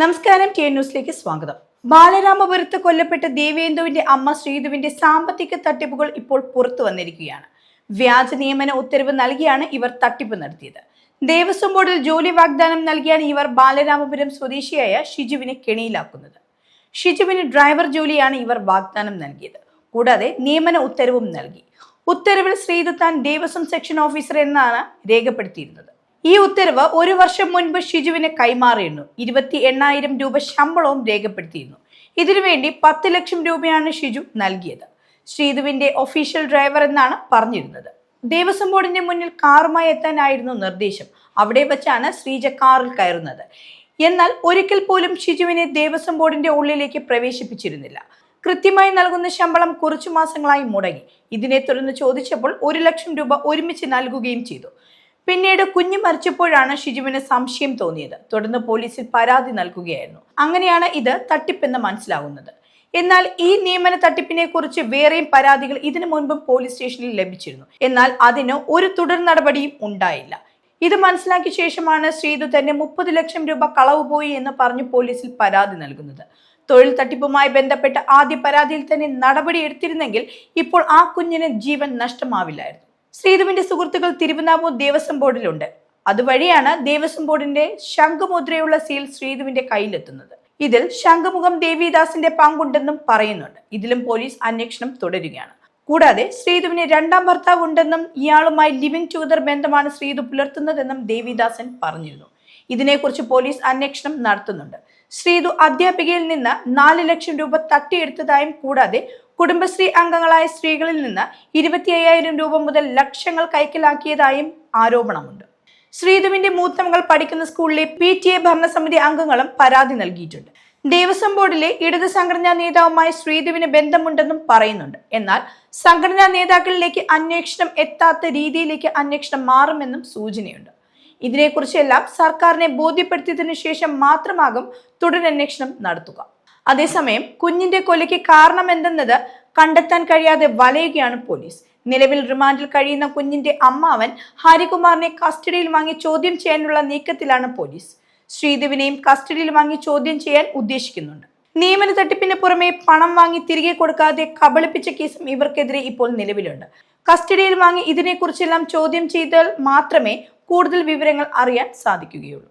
നമസ്കാരം കെ ന്യൂസിലേക്ക് സ്വാഗതം. ബാലരാമപുരത്ത് കൊല്ലപ്പെട്ട ദേവേന്ദുവിന്റെ അമ്മ ശ്രീധുവിന്റെ സാമ്പത്തിക തട്ടിപ്പുകൾ ഇപ്പോൾ പുറത്തു വന്നിരിക്കുകയാണ്. വ്യാജ നിയമന ഉത്തരവ് നൽകിയാണ് ഇവർ തട്ടിപ്പ് നടത്തിയത്. ദേവസ്വം ബോർഡിൽ ജോലി വാഗ്ദാനം നൽകിയാണ് ഇവർ ബാലരാമപുരം സ്വദേശിയായ ഷിജുവിനെ കെണിയിലാക്കുന്നത്. ഷിജുവിന് ഡ്രൈവർ ജോലിയാണ് ഇവർ വാഗ്ദാനം നൽകിയത്. കൂടാതെ നിയമന ഉത്തരവും നൽകി. ഉത്തരവിൽ ശ്രീധു താൻ ദേവസ്വം സെക്ഷൻ ഓഫീസർ എന്നാണ് രേഖപ്പെടുത്തിയിരുന്നത്. ഈ ഉത്തരവ് ഒരു വർഷം മുൻപ് ഷിജുവിന് കൈമാറിയിരുന്നു. ഇരുപത്തി എണ്ണായിരം രൂപ ശമ്പളവും രേഖപ്പെടുത്തിയിരുന്നു. ഇതിനുവേണ്ടി പത്ത് ലക്ഷം രൂപയാണ് ഷിജു നൽകിയത്. ശ്രീധുവിന്റെ ഒഫീഷ്യൽ ഡ്രൈവർ എന്നാണ് പറഞ്ഞിരുന്നത്. ദേവസ്വം ബോർഡിന്റെ മുന്നിൽ കാറുമായി എത്താനായിരുന്നു നിർദ്ദേശം. അവിടെ വെച്ചാണ് ശ്രീജ കാറിൽ കയറുന്നത്. എന്നാൽ ഒരിക്കൽ പോലും ഷിജുവിനെ ദേവസ്വം ബോർഡിന്റെ ഉള്ളിലേക്ക് പ്രവേശിപ്പിച്ചിരുന്നില്ല. കൃത്യമായി നൽകുന്ന ശമ്പളം കുറച്ചു മാസങ്ങളായി മുടങ്ങി. ഇതിനെ തുടർന്ന് ചോദിച്ചപ്പോൾ ഒരു ലക്ഷം രൂപ ഒരുമിച്ച് നൽകുകയും ചെയ്തു. പിന്നീട് കുഞ്ഞു മരിച്ചപ്പോഴാണ് ഷിജുവിന് സംശയം തോന്നിയത്. തുടർന്ന് പോലീസിൽ പരാതി നൽകുകയായിരുന്നു. അങ്ങനെയാണ് ഇത് തട്ടിപ്പെന്ന് മനസ്സിലാകുന്നത് എന്നാൽ ഈ നിയമന തട്ടിപ്പിനെ കുറിച്ച് വേറെയും പരാതികൾ ഇതിനു മുൻപും പോലീസ് സ്റ്റേഷനിൽ ലഭിച്ചിരുന്നു. എന്നാൽ അതിന് ഒരു തുടർ നടപടിയും ഉണ്ടായില്ല. ഇത് മനസ്സിലാക്കിയ ശേഷമാണ് ശ്രീതു തന്നെ മുപ്പത് ലക്ഷം രൂപ കളവ് പോയി എന്ന് പറഞ്ഞു പോലീസിൽ പരാതി നൽകുന്നത്. തൊഴിൽ തട്ടിപ്പുമായി ബന്ധപ്പെട്ട ആദ്യ പരാതിയിൽ തന്നെ നടപടി എടുത്തിരുന്നെങ്കിൽ ഇപ്പോൾ ആ കുഞ്ഞിന് ജീവൻ നഷ്ടമാവില്ലായിരുന്നു. ശ്രീധുവിന്റെ സുഹൃത്തുക്കൾ തിരുവനാമൂർ ദേവസ്വം ബോർഡിലുണ്ട്. അതുവഴിയാണ് ദേവസ്വം ബോർഡിന്റെ ശംഖുമുദ്രയുള്ള സീൽ ശ്രീധുവിന്റെ കയ്യിലെത്തുന്നത്. ഇതിൽ ശംഖുമുഖം ദേവിദാസിന്റെ പങ്കുണ്ടെന്നും പറയുന്നുണ്ട്. ഇതിലും പോലീസ് അന്വേഷണം തുടരുകയാണ്. കൂടാതെ ശ്രീധുവിന് രണ്ടാം ഭർത്താവ് ഉണ്ടെന്നും ഇയാളുമായി ലിവിംഗ് ടൂതർ ബന്ധമാണ് ശ്രീധു പുലർത്തുന്നതെന്നും ദേവിദാസൻ പറഞ്ഞിരുന്നു. ഇതിനെക്കുറിച്ച് പോലീസ് അന്വേഷണം നടത്തുന്നുണ്ട്. ശ്രീധു അധ്യാപികയിൽ നിന്ന് നാല് ലക്ഷം രൂപ തട്ടിയെടുത്തതായും കൂടാതെ കുടുംബശ്രീ അംഗങ്ങളായ സ്ത്രീകളിൽ നിന്ന് ഇരുപത്തി അയ്യായിരം രൂപ മുതൽ ലക്ഷങ്ങൾ കൈക്കലാക്കിയതായും ആരോപണമുണ്ട്. ശ്രീധുവിന്റെ മൂത്ത മകൾ പഠിക്കുന്ന സ്കൂളിലെ പി ടി എ ഭരണസമിതി അംഗങ്ങളും പരാതി നൽകിയിട്ടുണ്ട്. ദേവസ്വം ബോർഡിലെ ഇടത് സംഘടനാ നേതാവുമായി ശ്രീധുവിന് ബന്ധമുണ്ടെന്നും പറയുന്നുണ്ട്. എന്നാൽ സംഘടനാ നേതാക്കളിലേക്ക് അന്വേഷണം എത്താത്ത രീതിയിലേക്ക് അന്വേഷണം മാറുമെന്നും സൂചനയുണ്ട്. ഇതിനെക്കുറിച്ചെല്ലാം സർക്കാരിനെ ബോധ്യപ്പെടുത്തിയതിനു ശേഷം മാത്രമാകും തുടരന്വേഷണം നടത്തുക. അതേസമയം കുഞ്ഞിന്റെ കൊലയ്ക്ക് കാരണമെന്തെന്നത് കണ്ടെത്താൻ കഴിയാതെ വലയുകയാണ് പോലീസ്. നിലവിൽ റിമാൻഡിൽ കഴിയുന്ന കുഞ്ഞിന്റെ അമ്മാവൻ ഹരികുമാറിനെ കസ്റ്റഡിയിൽ വാങ്ങി ചോദ്യം ചെയ്യാനുള്ള നീക്കത്തിലാണ് പോലീസ്. ശ്രീദേവിനെയും കസ്റ്റഡിയിൽ വാങ്ങി ചോദ്യം ചെയ്യാൻ ഉദ്ദേശിക്കുന്നുണ്ട്. നിയമന തട്ടിപ്പിന് പുറമെ പണം വാങ്ങി തിരികെ കൊടുക്കാതെ കബളിപ്പിച്ച കേസും ഇവർക്കെതിരെ ഇപ്പോൾ നിലവിലുണ്ട്. കസ്റ്റഡിയിൽ വാങ്ങി ഇതിനെക്കുറിച്ചെല്ലാം ചോദ്യം ചെയ്താൽ മാത്രമേ കൂടുതൽ വിവരങ്ങൾ അറിയാൻ സാധിക്കുകയുള്ളൂ.